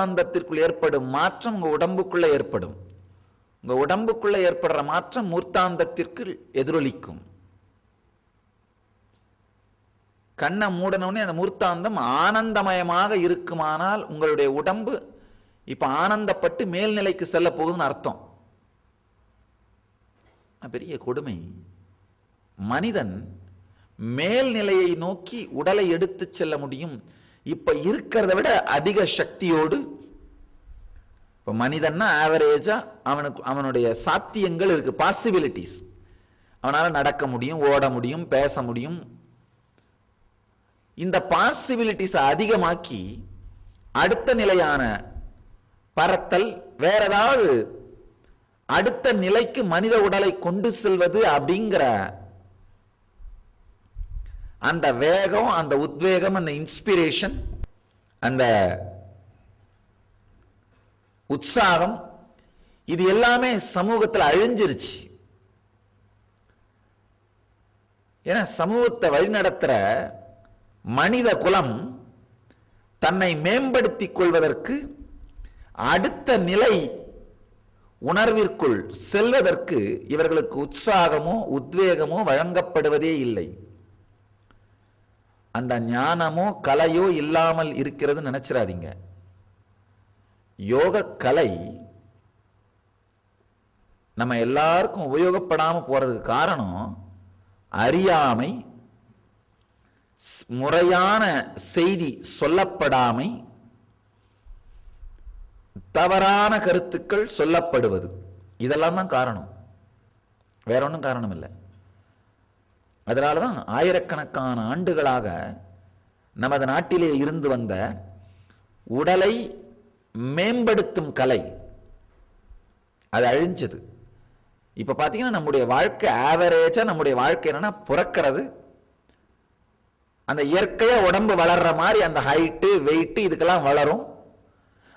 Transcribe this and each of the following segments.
மூர்த்தாந்தத்திற்குள் ஏற்படும் மாற்றம் உங்கள் உடம்புக்குள்ளே ஏற்படும். உங்கள் உடம்புக்குள்ளே ஏற்படுற மாற்றம் மூர்த்தாந்தத்திற்கு எதிரொலிக்கும். கண்ணை மூடனவுடனே அந்த மூர்த்தாந்தம் ஆனந்தமயமாக இருக்குமானால் உங்களுடைய உடம்பு இப்போ ஆனந்தப்பட்டு மேல்நிலைக்கு செல்ல போகுதுன்னு அர்த்தம். பெரிய கொடுமை. மனிதன் மேல்நிலையை நோக்கி உடலை எடுத்து செல்ல முடியும். இப்போ இருக்கிறத விட அதிக சக்தியோடு இப்போ மனிதன்னா ஆவரேஜாக அவனுக்கு அவனுடைய சாத்தியங்கள் இருக்குது பாசிபிலிட்டிஸ் அவனால் நடக்க முடியும் ஓட முடியும் பேச முடியும். இந்த பாசிபிலிட்டிஸை அதிகமாக்கி அடுத்த நிலையான பறத்தல் வேற ஏதாவது அடுத்த நிலைக்கு மனித உடலை கொண்டு செல்வது அப்படிங்கிற அந்த வேகம் அந்த உத்வேகம் அந்த இன்ஸ்பிரேஷன் அந்த உற்சாகம் இது எல்லாமே சமூகத்தில் அழிஞ்சிருச்சு. ஏன்னா சமூகத்தை வழிநடத்துகிற மனித குலம் தன்னை மேம்படுத்தி கொள்வதற்கு அடுத்த நிலை உணர்விற்குள் செல்வதற்கு இவர்களுக்கு உற்சாகமோ உத்வேகமோ வழங்கப்படுவதே இல்லை. அந்த ஞானமோ கலையோ இல்லாமல் இருக்கிறது நினைச்சிடாதீங்க யோக கலை நம்ம எல்லாருக்கும் உபயோகப்படாமல் போகிறதுக்கு காரணம் அறியாமை முறையான செய்தி சொல்லப்படாமை தவறான கருத்துக்கள் சொல்லப்படுவது. இதெல்லாம் தான் காரணம். வேற ஒன்றும் காரணம் இல்லை. அதனால தான் ஆயிரக்கணக்கான ஆண்டுகளாக நமது நாட்டிலே இருந்து வந்த உடலை மேம்படுத்தும் கலை. அது அழிஞ்சது. இப்போ பார்த்தீங்கன்னா நம்முடைய வாழ்க்கை ஆவரேஜாக நம்முடைய வாழ்க்கை என்னன்னா பிறக்கிறது. அந்த இயற்கையாக உடம்பு வளர்ற மாதிரி அந்த ஹைட்டு வெயிட்டு இதுக்கெல்லாம் வளரும்.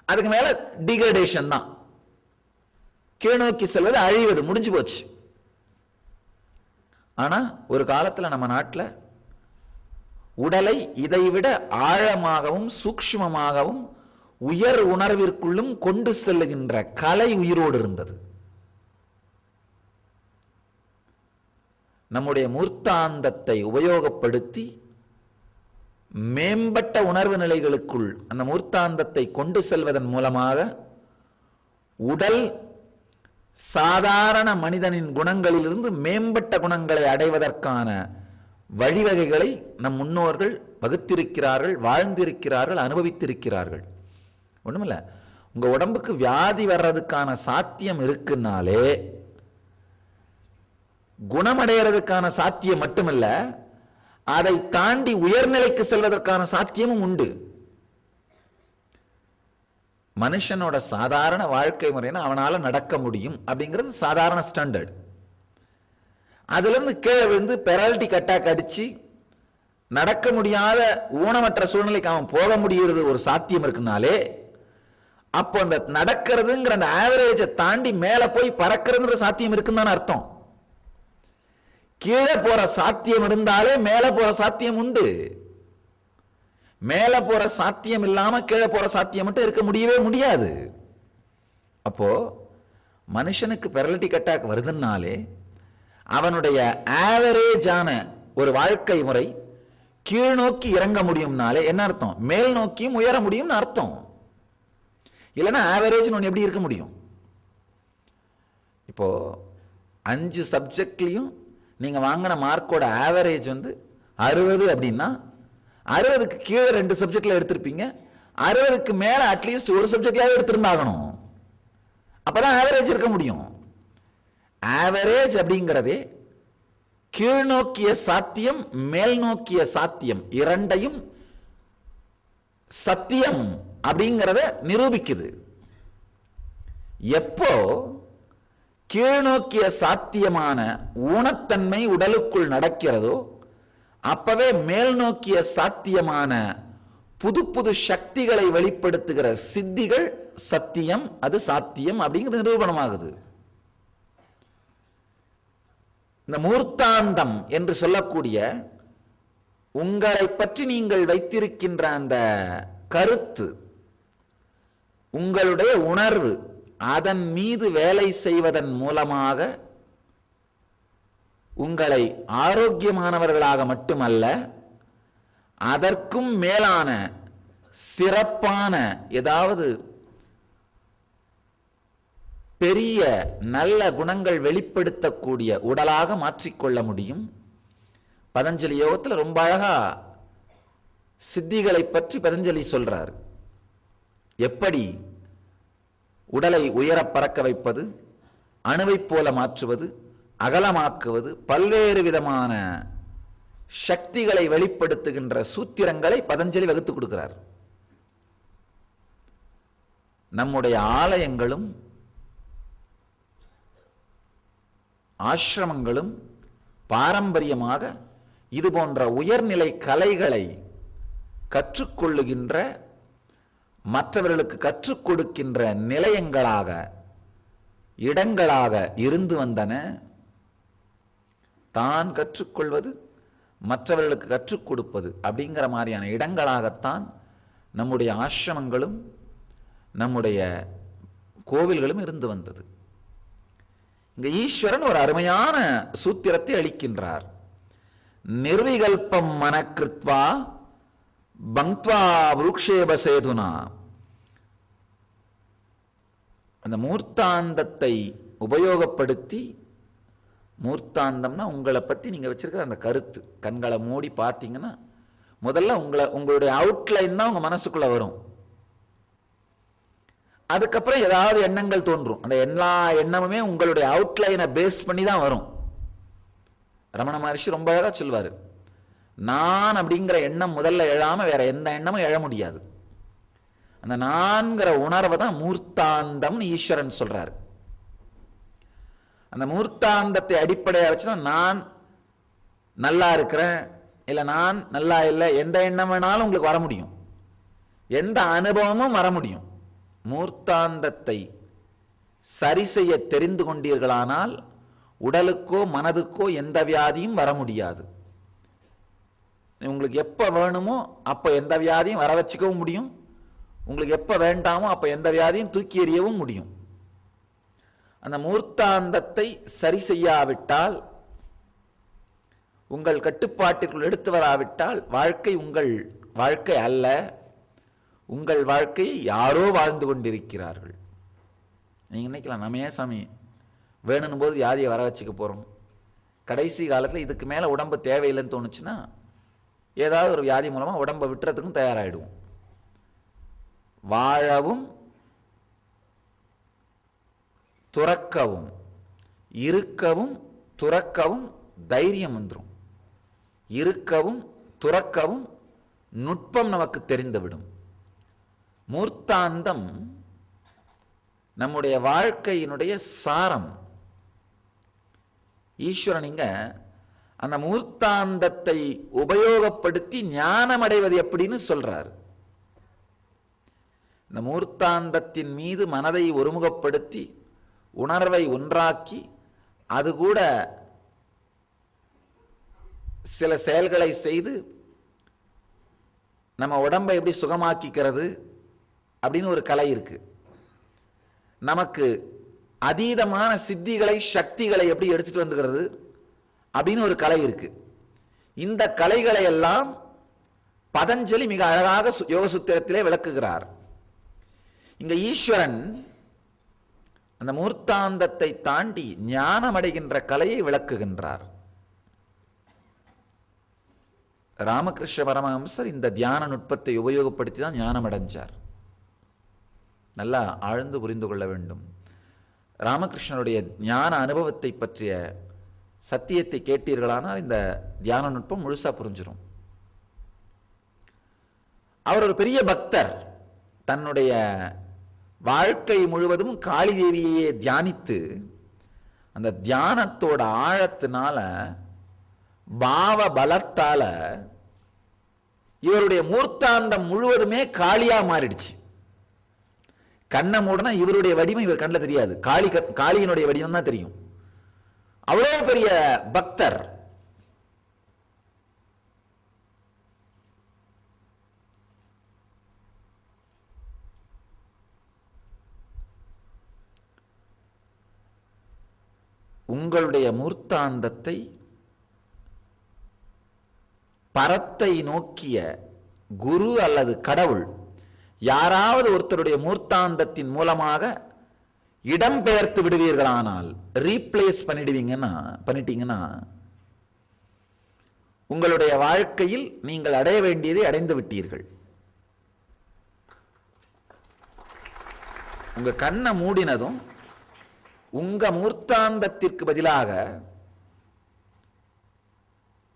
அதுக்கு மேலே டிகிரடேஷன் தான். கீழ்நோக்கி செல்வது அழிவது முடிஞ்சு போச்சு. ஆனால் ஒரு காலத்தில் நம்ம நாட்டில் உடலை இதைவிட ஆழமாகவும் சூக்ஷ்மமாகவும் உயர் உணர்விற்குள்ளும் கொண்டு செல்லுகின்ற கலை உயிரோடு இருந்தது. நம்முடைய மூர்த்தாந்தத்தை உபயோகப்படுத்தி மேம்பட்ட உணர்வு நிலைகளுக்குள் அந்த மூர்த்தாந்தத்தை கொண்டு செல்வதன் மூலமாக உடல் சாதாரண மனிதனின் குணங்களிலிருந்து மேம்பட்ட குணங்களை அடைவதற்கான வழிவகைகளை நம் முன்னோர்கள் வகுத்திருக்கிறார்கள் வாழ்ந்திருக்கிறார்கள் அனுபவித்திருக்கிறார்கள். ஒண்ணுமில்ல. உங்க உடம்புக்கு வியாதி வர்றதுக்கான சாத்தியம் இருக்குன்னாலே குணமடைகிறதுக்கான சாத்தியம் மட்டுமல்ல அதை தாண்டி உயர்நிலைக்கு செல்வதற்கான சாத்தியமும் உண்டு. மனுஷனோட சாதாரண வாழ்க்கை முறைனா அவனால நடக்க முடியும் அப்படிங்கிறது சாதாரண ஸ்டாண்டர்ட் அதுல இருந்து கீழே விழுந்து பெராலிட்டி அட்டாக் அடிச்சு நடக்க முடியாத ஊனமற்ற சூழ்நிலைக்கு அவன் போக முடிகிறது ஒரு சாத்தியம் இருக்குனாலே அப்போ அந்த நடக்கிறதுங்கிற அந்த ஆவரேஜை தாண்டி மேலே போய் பறக்கிறதுங்கிற சாத்தியம் இருக்குன்னு தானே அர்த்தம். கீழே போற சாத்தியம் இருந்தாலே மேலே போற சாத்தியம் உண்டு. மேலே போற சாத்தியம் இல்லாம கீழே போற சாத்தியம் மட்டும் இருக்க முடியவே முடியாது. அப்போ மனுஷனுக்கு பெரலிட்டிக் அட்டாக் வருதுன்னாலே அவனுடைய ஆவரேஜான ஒரு வாழ்க்கை முறை கீழ் நோக்கி இறங்க முடியும்னாலே என்ன அர்த்தம்? மேல் நோக்கியும் உயர முடியும்னு அர்த்தம். இல்லைன்னா ஆவரேஜ்னு ஒன்று எப்படி இருக்க முடியும்? இப்போ அஞ்சு சப்ஜெக்ட்லேயும் நீங்கள் வாங்கின மார்க்கோட ஆவரேஜ் வந்து அறுபது அப்படின்னா அறுபதுக்கு கீழே ரெண்டு சப்ஜெக்டில் எடுத்திருப்பீங்க. அறுபதுக்கு மேலே அட்லீஸ்ட் ஒரு சப்ஜெக்ட்லாவது எடுத்திருந்தாகணும். அப்பதான் ஆவரேஜ் இருக்க முடியும். ஆவரேஜ் அப்படிங்கிறதே கீழ்நோக்கிய சாத்தியம் மேல் நோக்கிய சாத்தியம் இரண்டையும் சத்தியம். அப்படிங்கிறத நிரூபிக்குது. எப்போ கீழ்நோக்கிய சாத்தியமான ஊனத்தன்மை உடலுக்குள் நடக்கிறதோ அப்பவே மேல் நோக்கிய சாத்தியமான புது புது சக்திகளை வெளிப்படுத்துகிற சித்திகள் சத்தியம் அது சாத்தியம் அப்படிங்கிறது நிரூபணமாகுது. இந்த மூர்த்தாந்தம் என்று சொல்லக்கூடிய உங்களை பற்றி நீங்கள் வைத்திருக்கின்ற அந்த கருத்து உங்களுடைய உணர்வு அதன் மீது வேலை செய்வதன் மூலமாக உங்களை ஆரோக்கியமானவர்களாக மட்டுமல்ல அதற்கும் மேலான சிறப்பான ஏதாவது பெரிய நல்ல குணங்கள் வெளிப்படுத்தக்கூடிய உடலாக மாற்றிக்கொள்ள முடியும். பதஞ்சலி யோகத்தில் ரொம்ப அழகா சித்திகளை பற்றி பதஞ்சலி சொல்றார். எப்படி உடலை உயர பறக்க வைப்பது அணுவைப் போல மாற்றுவது அகலமாக்குவது பல்வேறு விதமான சக்திகளை வெளிப்படுத்துகின்ற சூத்திரங்களை பதஞ்சலி வகுத்து கொடுக்கிறார். நம்முடைய ஆலயங்களும் ஆசிரமங்களும் பாரம்பரியமாக இது போன்ற உயர்நிலை கலைகளை கற்றுக்கொள்ளுகின்ற மற்றவர்களுக்கு கற்றுக் கொடுக்கின்ற நிலையங்களாக இடங்களாக இருந்து வந்தன. தான் கற்றுக்கொள்வது மற்றவர்களுக்கு கற்றுக் கொடுப்பது அப்படிங்கிற மாதிரியான இடங்களாகத்தான் நம்முடைய ஆசிரமங்களும் நம்முடைய கோவில்களும் இருந்து வந்தது. இங்க ஈஸ்வரன் ஒரு அருமையான சூத்திரத்தை அளிக்கின்றார். நிர்விகல்பம் மனக்கிருத்வா பங்க்வா விருக்ஷேப சேதுனா அந்த மூர்த்தாந்தத்தை உபயோகப்படுத்தி மூர்த்தாந்தம்னா உங்களை பற்றி நீங்கள் வச்சுருக்கிற அந்த கருத்து. கண்களை மூடி பார்த்தீங்கன்னா முதல்ல உங்களை உங்களுடைய அவுட்லைன் தான் உங்கள் மனசுக்குள்ளே வரும். அதுக்கப்புறம் ஏதாவது எண்ணங்கள் தோன்றும். அந்த எல்லா எண்ணமுமே உங்களுடைய அவுட்லைனை பேஸ் பண்ணி தான் வரும். ரமண மகர்ஷி ரொம்ப அழகாக சொல்வார். நான் அப்படிங்கிற எண்ணம் முதல்ல எழாமல் வேற எந்த எண்ணமும் எழ முடியாது. அந்த நான்கிற உணர்வை தான் மூர்த்தாந்தம்னு ஈஸ்வரன் சொல்றாரு. அந்த மூர்த்தாந்தத்தை அடிப்படையாக வச்சு தான் நான் நல்லா இருக்கிறேன் இல்லை நான் நல்லா இல்லை எந்த எண்ணம் வேணாலும் உங்களுக்கு வர முடியும். எந்த அனுபவமும் வர முடியும். மூர்த்தாந்தத்தை சரி செய்ய தெரிந்து கொண்டீர்களானால் உடலுக்கோ மனதுக்கோ எந்த வியாதியும் வர முடியாது. உங்களுக்கு எப்போ வேணுமோ அப்போ எந்த வியாதியும் வர வச்சுக்கவும் முடியும். உங்களுக்கு எப்போ வேண்டாமோ அப்போ எந்த வியாதியும் தூக்கி எறியவும் முடியும். அந்த மூர்த்தாந்தத்தை சரி செய்யாவிட்டால் உங்கள் கட்டுப்பாட்டிற்குள் எடுத்து வராவிட்டால் வாழ்க்கை உங்கள் வாழ்க்கை அல்ல. உங்கள் வாழ்க்கையை யாரோ வாழ்ந்து கொண்டிருக்கிறார்கள். நீங்கள் நினைக்கலாம் நம்ம ஏன் சாமி வேணும்னு போது வியாதியை வர வச்சுக்க போகிறோம் கடைசி காலத்தில் இதுக்கு மேலே உடம்பு தேவையில்லைன்னு தோணுச்சுன்னா ஏதாவது ஒரு வியாதி மூலமாக உடம்பை விட்டுறதுக்கும் தயாராகிடுவோம் வாழவும் துறக்கவும் இருக்கவும் துறக்கவும் தைரியம் வந்துடும் இருக்கவும் துறக்கவும் நுட்பம் நமக்கு தெரிந்துவிடும். மூர்த்தாந்தம் நம்முடைய வாழ்க்கையினுடைய சாரம். ஈஸ்வரன் இங்கே அந்த மூர்த்தாந்தத்தை உபயோகப்படுத்தி ஞானம் அடைவது எப்படின்னு சொல்றார். இந்த மூர்த்தாந்தத்தின் மீது மனதை ஒருமுகப்படுத்தி உணர்வை ஒன்றாக்கி அது கூட சில செயல்களை செய்து நம்ம உடம்பை எப்படி சுகமாக்கிக்கிறது அப்படின்னு ஒரு கலை இருக்கு. நமக்கு அதீதமான சித்திகளை சக்திகளை எப்படி எடுத்துட்டு வந்துக்கிறது? அப்படின்னு ஒரு கலை இருக்கு. இந்த கலைகளை எல்லாம் பதஞ்சலி மிக அழகாக சு- யோக விளக்குகிறார். இங்க ஈஸ்வரன் அந்த மூர்த்தாந்தத்தை தாண்டி ஞானம் அடைகின்ற கலையை விளக்குகின்றார். ராமகிருஷ்ண பரமஹம்சர் இந்த தியான நுட்பத்தை உபயோகப்படுத்தி தான் ஞானம் அடைஞ்சார் நல்லா ஆழ்ந்து புரிந்து கொள்ள வேண்டும். ராமகிருஷ்ணனுடைய ஞான அனுபவத்தை பற்றிய சத்தியத்தை கேட்டீர்களானால் இந்த தியான நுட்பம் முழுசாக புரிஞ்சிடும் அவர் ஒரு பெரிய பக்தர். தன்னுடைய வாழ்க்கை முழுவதும் காளி தேவியையே தியானித்து அந்த தியானத்தோட ஆழத்தினால பாவ பலத்தால இவருடைய மூர்த்தாந்தம் முழுவதுமே காளியா மாறிடுச்சு. கண்ணை மூடனா இவருடைய வடிவம் இவர் கண்ணில் தெரியாது. காளி காளியினுடைய வடிவம் தான் தெரியும். அவ்வளோ பெரிய பக்தர். உங்களுடைய மூர்த்தாந்தத்தை பரத்தை நோக்கிய குரு அல்லது கடவுள் யாராவது ஒருத்தருடைய மூர்த்தாந்தத்தின் மூலமாக இடம் பெயர்த்து விடுவீர்களானால் ரீப்ளேஸ் பண்ணிடுவீங்கன்னா பண்ணிட்டீங்கன்னா உங்களுடைய வாழ்க்கையில் நீங்கள் அடைய வேண்டியதை அடைந்து விட்டீர்கள். உங்க கண்ணை மூடினதும் உங்க மூர்த்தாந்தத்திற்கு பதிலாக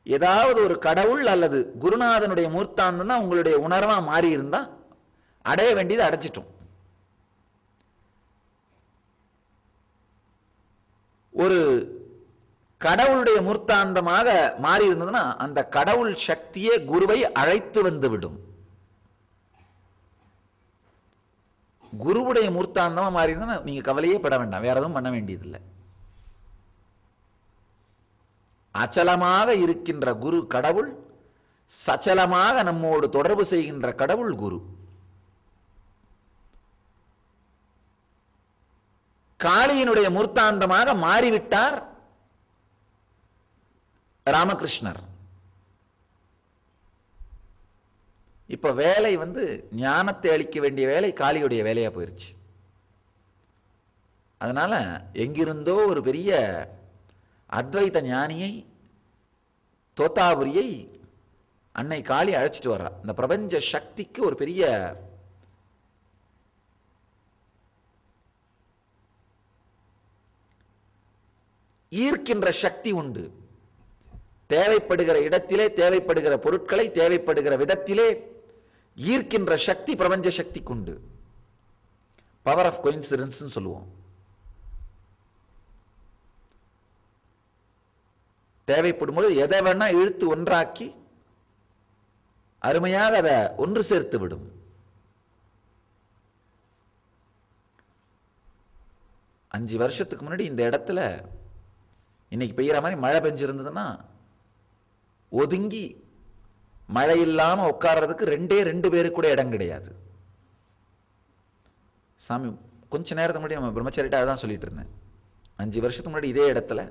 ஏதாவது ஒரு கடவுள் அல்லது குருநாதனுடைய மூர்த்தாந்தம் தான் உங்களுடைய உணர்வா மாறி இருந்தால் அடைய வேண்டியதை அடைச்சிட்டோம் ஒரு கடவுளுடைய மூர்த்தாந்தமாக மாறி இருந்ததுன்னா அந்த கடவுள் சக்தியே குருவை அழைத்து வந்து விடும். குருவுடைய மூர்த்தாந்தமாக மாறி இருந்ததுன்னா நீங்க கவலையே பட வேண்டாம். வேற எதுவும் பண்ண வேண்டியதில்லை. அச்சலமாக இருக்கின்ற குரு கடவுள் சச்சலமாக நம்மோடு தொடர்பு செய்கின்ற கடவுள் குரு. காளியினுடைய மூர்த்தாந்தமாக மாறிவிட்டார் ராமகிருஷ்ணர். இப்ப வேலை வந்து ஞானத்தை அளிக்க வேண்டிய வேலை காளியுடைய வேலையா போயிருச்சு. அதனால எங்கிருந்தோ ஒரு பெரிய அத்வைத ஞானியை தோத்தாபுரியை அன்னை காளி அழைச்சிட்டு வர்றா. இந்த பிரபஞ்ச சக்திக்கு ஒரு பெரிய ஈர்க்கின்ற சக்தி உண்டு. தேவைப்படுகிற இடத்திலே தேவைப்படுகிற பொருட்களை தேவைப்படுகிற விதத்திலே ஈர்க்கின்ற சக்தி பிரபஞ்ச சக்திக்கு உண்டு. பவர் ஆஃப் கோயின்சிடன்ஸ் சொல்லுவோம். தேவைப்படும் போது எதை வேணா இழுத்து ஒன்றாக்கி அருமையாக அதை ஒன்று சேர்த்து விடும். அஞ்சு வருஷத்துக்கு முன்னாடி இந்த இடத்துல இன்னைக்கு பெய்யற மாதிரி மழை பெஞ்சிருந்ததுன்னா ஒதுங்கி மழை இல்லாமல் உட்கார்றதுக்கு ரெண்டே ரெண்டு பேருக்கு கூட இடம் கிடையாது. சாமி கொஞ்ச நேரத்துக்கு முன்னாடி நம்ம பிரம்மச்சாரிட்ட அதான் சொல்லிட்டு இருந்தேன். அஞ்சு வருஷத்துக்கு முன்னாடி இதே இடத்துல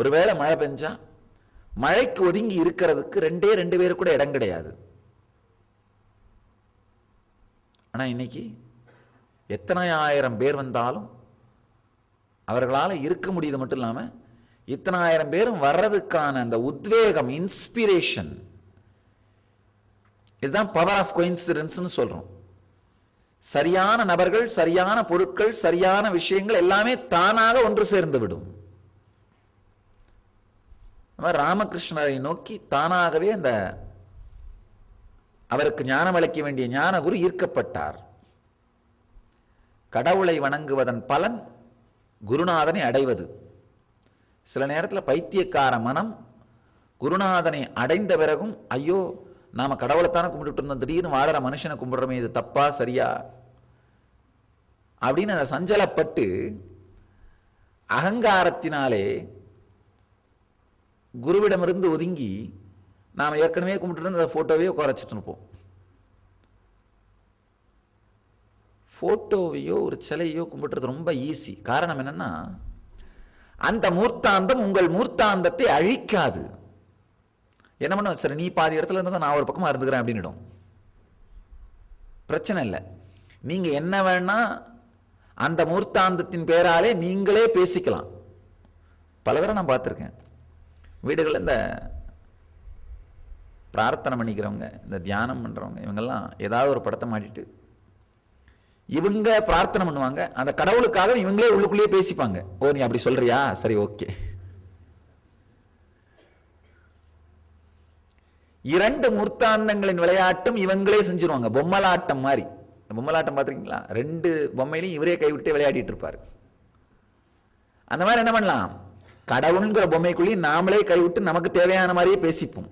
ஒருவேளை மழை பெஞ்சா மழைக்கு ஒதுங்கி இருக்கிறதுக்கு ரெண்டே ரெண்டு பேருக்கு கூட இடம் கிடையாது. ஆனால் இன்னைக்கு எத்தனை ஆயிரம் பேர் வந்தாலும் அவர்களால் இருக்க முடியுது மட்டும் இல்லாம இத்தனாயிரம் பேரும் வர்றதுக்கான அந்த உத்வேகம் இன்ஸ்பிரேஷன் இதுதான் பவர் ஆஃப் கோயின்சிடன்ஸ்னு சொல்றோம். சரியான நபர்கள் சரியான பொருட்கள் சரியான விஷயங்கள் எல்லாமே தானாக ஒன்று சேர்ந்து விடும். ராமகிருஷ்ணரை நோக்கி தானாகவே அந்த அவருக்கு ஞானம் அளிக்க வேண்டிய ஞானகுரு ஈர்க்கப்பட்டார். கடவுளை வணங்குவதன் பலன் குருநாதனை அடைவது. சில நேரத்தில் பைத்தியக்கார மனம் குருநாதனை அடைந்த பிறகும் ஐயோ நாம கடவுளைத்தானே கும்பிட்டுட்டு இருந்தோம் திடீர்னு வாழற மனுஷனை கும்பிடுறோமே இது தப்பா சரியா? அப்படின்னு அதை சஞ்சலப்பட்டு அகங்காரத்தினாலே குருவிடமிருந்து ஒதுங்கி நாம் ஏற்கனவே கும்பிட்டு இருந்த அந்த ஃபோட்டோவே குறைச்சிட்டு இருப்போம். ஃபோட்டோவையோ ஒரு சிலையோ கும்பிட்டுறது ரொம்ப ஈஸி காரணம் என்னென்னா அந்த மூர்த்தாந்தம் உங்கள் மூர்த்தாந்தத்தை அழிக்காது. என்ன பண்ண சரி நீ பாதி இடத்துல இருந்தால் நான் ஒரு பக்கமாக இருந்துக்கிறேன் அப்படின்னுடும். பிரச்சனை இல்லை. நீங்கள் என்ன வேணால் அந்த மூர்த்தாந்தத்தின் பேராலே நீங்களே பேசிக்கலாம். பல தடவை நான் பார்த்துருக்கேன். வீடுகளில் இந்த பிரார்த்தனை பண்ணிக்கிறவங்க இந்த தியானம் பண்ணுறவங்க இவங்கெல்லாம் ஏதாவது ஒரு படத்தை மாட்டிட்டு இவங்க பிரார்த்தனை பண்ணுவாங்க. அந்த கடவுளுக்காக இவங்களே உள்ளுக்குள்ளேயே பேசிப்பாங்க. ஓ நீ அப்படி சொல்றியா? சரி ஓகே. இரண்டு முர்த்தாந்தங்களின் விளையாட்டும் இவங்களே செஞ்சிருவாங்க. பொம்மலாட்டம் மாதிரி. பொம்மலாட்டம் பார்த்துருக்கீங்களா? ரெண்டு பொம்மையிலையும் இவரே கைவிட்டு விளையாடிட்டு இருப்பாரு. அந்த மாதிரி என்ன பண்ணலாம்? கடவுளுங்கிற பொம்மைக்குள்ளேயும் நாமளே கைவிட்டு நமக்கு தேவையான மாதிரியே பேசிப்போம்.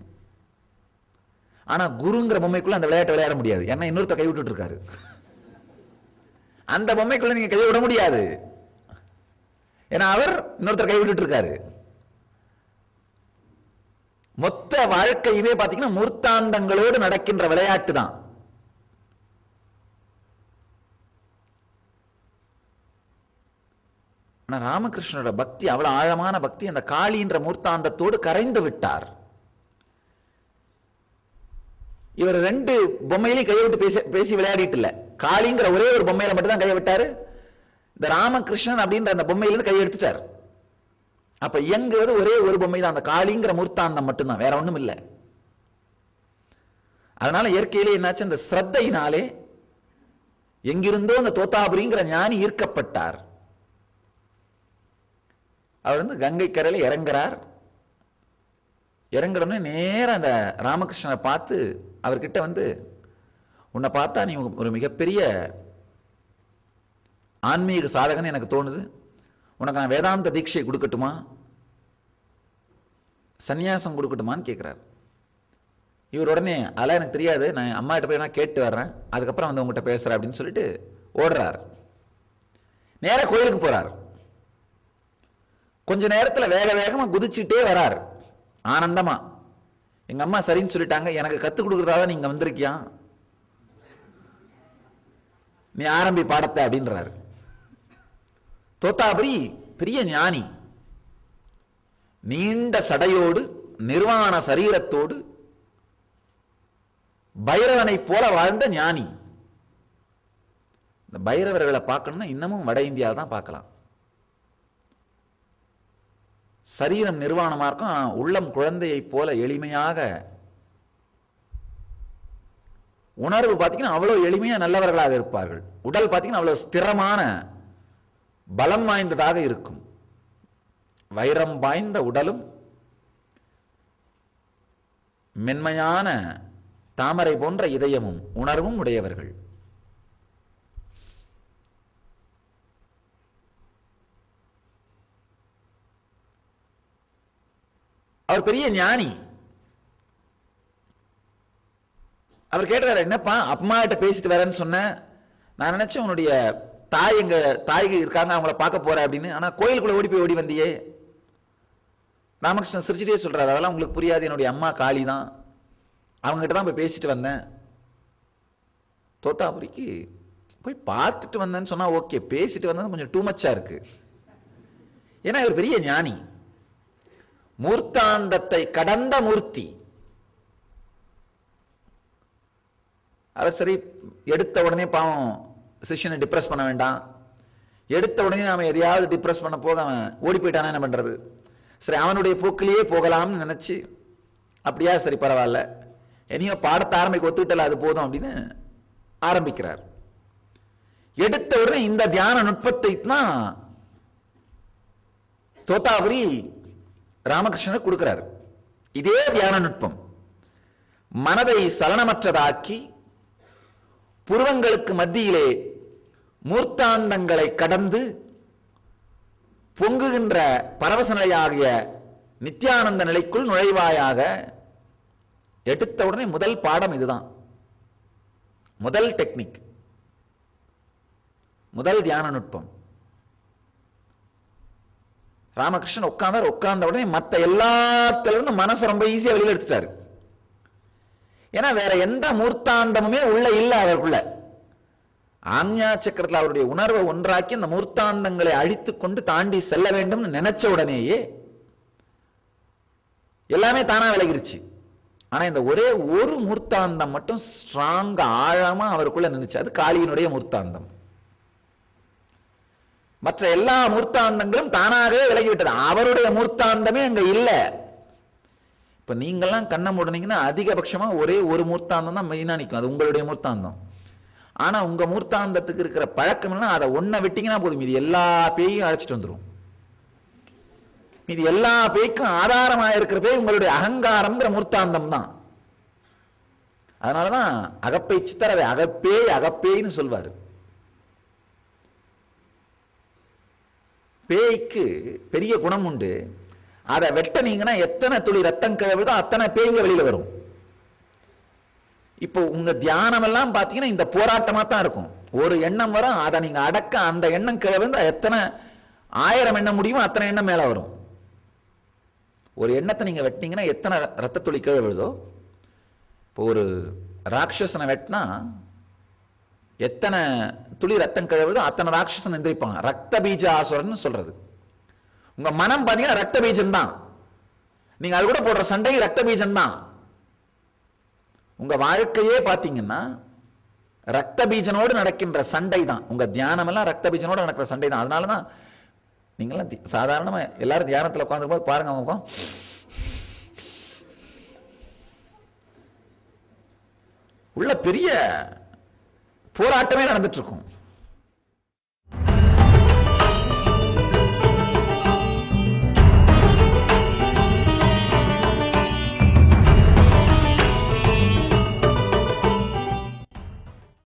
ஆனால் குருங்கிற பொம்மைக்குள்ளே அந்த விளையாட்டு விளையாட முடியாது. ஏன்னா இன்னொருத்த கைவிட்டு இருக்காரு. அந்த பொம்மைக்குள்ள நீங்க கையை விட முடியாது. ஏன்னா அவர் இன்னொருத்தர் கைவிட்டு இருக்காரு. மொத்த வாழ்க்கையுமே பார்த்தீங்கன்னா மூர்த்தாந்தங்களோடு நடக்கின்ற விளையாட்டு தான் ஆனால் ராமகிருஷ்ணனோட பக்தி அவ்வளோ ஆழமான பக்தி அந்த காளின்ற மூர்த்தாந்தத்தோடு கரைந்து விட்டார். இவர் ரெண்டு பொம்மையிலையும் கையை விட்டு பேசி பேசி விளையாடிட்டு இல்லை. காளிங்கிற ஒரே ஒரு பொம்மையில மட்டும் தான் கையை விட்டாரு. இந்த ராமகிருஷ்ணன் அப்படின்ற அந்த பொம்மையிலிருந்து கையை எடுத்துட்டார். அப்ப இயங்குவது ஒரே ஒரு பொம்மை தான் அந்த காளிங்கிற மூர்த்தாந்தம் மட்டும்தான். வேற ஒன்றும் இல்லை. அதனால இயற்கையிலே என்னாச்சு? அந்த ஸ்ரத்தையினாலே எங்கிருந்தோ அந்த தோத்தாபுரிங்கிற ஞானி ஈர்க்கப்பட்டார். அவர் வந்து கங்கை கரையில் இறங்குறார். இறங்குறோன்னே நேரா அந்த ராமகிருஷ்ணனை பார்த்து அவர்கிட்ட வந்து உன்னை பார்த்தா நீ ஒரு மிகப்பெரிய ஆன்மீக சாதகன்னு எனக்கு தோணுது. உனக்கு நான் வேதாந்த தீட்சை கொடுக்கட்டுமா? சந்நியாசம் கொடுக்கட்டுமான்னு கேட்குறாரு இவர் உடனே அதெல்லாம் எனக்கு தெரியாது. நான் அம்மா கிட்ட போய் நான் கேட்டு வர்றேன். அதுக்கப்புறம் வந்து உங்கள்கிட்ட பேசுகிறேன் அப்படின்னு சொல்லிட்டு ஓடுறார். நேராக கோயிலுக்கு போகிறார் கொஞ்ச நேரத்தில் வேக வேகமாக குதிச்சுட்டே வரார். ஆனந்தமாக எங்கள் அம்மா சரின்னு சொல்லிட்டாங்க. எனக்கு கற்றுக் கொடுக்குறதா தான் நீங்கள் வந்திருக்கியா? நீ ஆரம்பி பாடத்தை அப்படின்றாரு. தோத்தாபுரி பெரிய ஞானி. நீண்ட சடையோடு நிர்வாண சரீரத்தோடு பைரவனைப் போல வாழ்ந்த ஞானி. இந்த பைரவர்களை பார்க்கணும்னா இன்னமும் வட இந்தியாவில் தான் பார்க்கலாம். சரீரம் நிர்வாணமா இருக்கும் உள்ளம் குழந்தையைப் போல எளிமையாக உணர்வு பார்த்தீங்கன்னா அவ்வளோ எளிமையாக நல்லவர்களாக இருப்பார்கள். உடல் பார்த்தீங்கன்னா அவ்வளோ ஸ்திரமான பலம் வாய்ந்ததாக இருக்கும். வைரம் வாய்ந்த உடலும் மென்மையான தாமரை போன்ற இதயமும் உணர்வும் உடையவர்கள். அவர் பெரிய ஞானி. அவர் கேட்டார் என்னப்பா அம்மா கிட்ட பேசிட்டு வரேன்னு சொன்னேன் நான் நினைச்சேன் உன்னுடைய தாய் எங்க தாய் இருக்காங்க அவங்கள பார்க்க போற அப்படின்னு. ஆனா கோயிலுக்குள்ள ஓடி போய் ஓடி வந்தியே. ராமகிருஷ்ணன் சிரிச்சிட்டே சொல்றாரு அதெல்லாம் உங்களுக்கு புரியாது என்னுடைய அம்மா காளி தான். அவங்ககிட்ட தான் போய் பேசிட்டு வந்தேன். தோத்தாபுரிக்கு போய் பார்த்துட்டு வந்தேன்னு சொன்னா ஓகே பேசிட்டு வந்தது கொஞ்சம் டூ மச்சா இருக்கு. ஏன்னா இவர் பெரிய ஞானி. மூர்த்தாந்தத்தை கடந்த மூர்த்தி. அவர் சரி எடுத்த உடனே பாவம் சிஷ்யனை டிப்ரெஸ் பண்ண வேண்டாம். எடுத்த உடனே நாம் எதையாவது டிப்ரெஸ் பண்ண போது அவன் ஓடி போயிட்டானா என்ன பண்ணுறது சரி அவனுடைய போக்கிலேயே போகலாம்னு நினச்சி அப்படியா? சரி பரவாயில்ல. இனியோ பாடத்தை ஆரம்பிக்க ஒத்துக்கிட்டல அது போதும் அப்படின்னு ஆரம்பிக்கிறார். எடுத்த உடனே இந்த தியான நுட்பத்தை தான் தோத்தாபுரி ராமகிருஷ்ணனுக்கு கொடுக்கிறார். இதே தியான நுட்பம். மனதை சலனமற்றதாக்கி புருவங்களுக்கு மத்தியிலே மூர்த்தாண்டங்களை கடந்து பொங்குகின்ற பரவச நிலையாகிய நித்யானந்த நிலைக்குள் நுழைவாயாக எடுத்தவுடனே முதல் பாடம் இதுதான். முதல் டெக்னிக் முதல் தியான நுட்பம். ராமகிருஷ்ணன் உட்கார்ந்தார். உட்கார்ந்த உடனே மற்ற எல்லாத்திலிருந்து மனசை ரொம்ப ஈஸியாக வெளியில் எடுத்துட்டாரு. ஏன்னா வேற எந்த மூர்த்தாந்தமுமே உள்ள இல்லை அவருக்குள்ள. ஆன்யா சக்கரத்தில் அவருடைய உணர்வை ஒன்றாக்கி அந்த மூர்த்தாந்தங்களை அழித்து கொண்டு தாண்டி செல்ல வேண்டும்னு நினைச்ச உடனேயே எல்லாமே தானா விலகிருச்சு. ஆனா இந்த ஒரே ஒரு மூர்த்தாந்தம் மட்டும் ஸ்ட்ராங்கா ஆழமா அவருக்குள்ள நினைச்சு அது காளியினுடைய மூர்த்தாந்தம் மற்ற எல்லா மூர்த்தாந்தங்களும் தானாகவே விலகிவிட்டது. அவருடைய மூர்த்தாந்தமே அங்க இல்லை. இப்ப நீங்கெல்லாம் கண்ணை மூடுனீங்கன்னா அதிகபட்சமா ஒரே ஒரு மூர்த்தாந்தம் தான் மெயினா நிற்கும் அது உங்களுடைய மூர்த்தாந்தம். ஆனா உங்க மூர்த்தாந்தத்துக்கு இருக்கிற பழக்கம் என்ன அதை ஒன்றை விட்டீங்கன்னா போதும். இது எல்லா பேயும் அழைச்சிட்டு வந்துடும் இது எல்லா பேய்க்கும் ஆதாரமாக இருக்கிற பேய் உங்களுடைய அகங்காரம்ங்கிற மூர்த்தாந்தம் தான். அதனாலதான் அகப்பை சித்தர் அதை அகப்பேய் அகப்பேய்னு சொல்வார். பேய்க்கு பெரிய குணம் உண்டு. அதை வெட்டனீங்கன்னா எத்தனை துளி ரத்தம் கிழவுதோ அத்தனை பேய்ங்க வெளியில் வரும். இப்போ உங்க தியானம் எல்லாம் இந்த போராட்டமாக தான் இருக்கும். ஒரு எண்ணம் வரும் அதை நீங்கள் அடக்க அந்த எண்ணம் கிழவுந்து எத்தனை ஆயிரம் எண்ணம் முடியுமோ அத்தனை எண்ணம் மேலே வரும். ஒரு எண்ணத்தை நீங்கள் வெட்டினீங்கன்னா எத்தனை ரத்த துளி கீழே விழுதோ இப்போ ஒரு ராட்சசனை வெட்டினா எத்தனை துளி ரத்தம் கிழவுதோ அத்தனை ராட்சசன் எந்திரிப்பாங்க. ரத்த பீஜ ஆசுரன் சொல்கிறது உங்க மனம் பாத்தீங்கன்னா ரத்த பீஜம் தான் நீங்க அது கூட போடுற சண்டை ரத்த பீஜம் தான் உங்க வாழ்க்கையே பாத்தீங்கன்னா ரத்த பீஜனோடு நடக்கின்ற சண்டை தான் உங்க தியானம் எல்லாம் ரத்த பீஜனோடு நடக்கிற சண்டை தான் அதனால தான் நீங்களாம் தி- சாதாரணமா எல்லாரும் தியானத்துல உட்காந்து போது பாருங்க அவங்க உள்ள பெரிய போராட்டமே நடந்துட்டு இருக்கும்.